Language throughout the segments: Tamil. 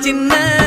சின்ன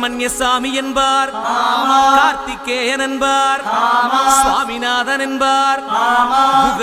சுப்பிரமணிய சாமி என்பார் கார்த்திகேயன் என்பார். சுவாமிநாதன் என்பார். முக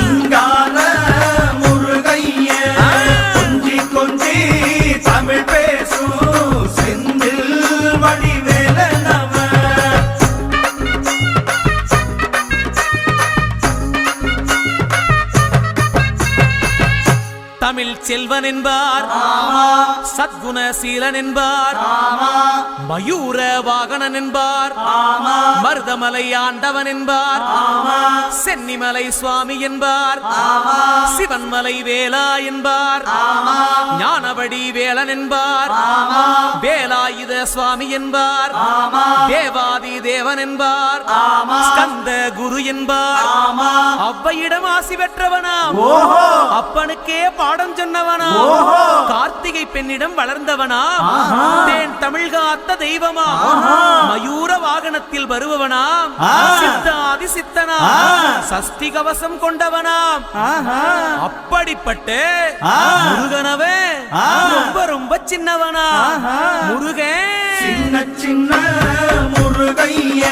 தமிழ் செல்வன் என்பார். சத்குணசீலன் என்பார். மயூர வாகனன் என்பார். மருதமலை ஆண்டவன் என்பார். சென்னிமலை சுவாமி என்பார். சிவன்மலை வேலா என்பார். ஞானவடி வேலன் என்பார். வேலாயுத சுவாமி என்பார். தேவாதி தேவன் என்பார். ஸ்கந்த குரு என்பார். அவ்வையிடம் ஆசி பெற்றவனாம். அப்பனுக்கே பாடம் சொன்னவனா கார்த்திகை பெண்ணிடம் வளர்ந்தவனா தேன் தமிழ் காத்த தெய்வமா மயூர வாகனத்தில் வருபவனாம். சித்தாதி சித்தனா சஷ்டி கவசம் கொண்டவனாம். அப்படிப்பட்ட முருகனவே ரொம்ப ரொம்ப சின்னவனா. முருகன் சின்ன சின்ன முருகைய.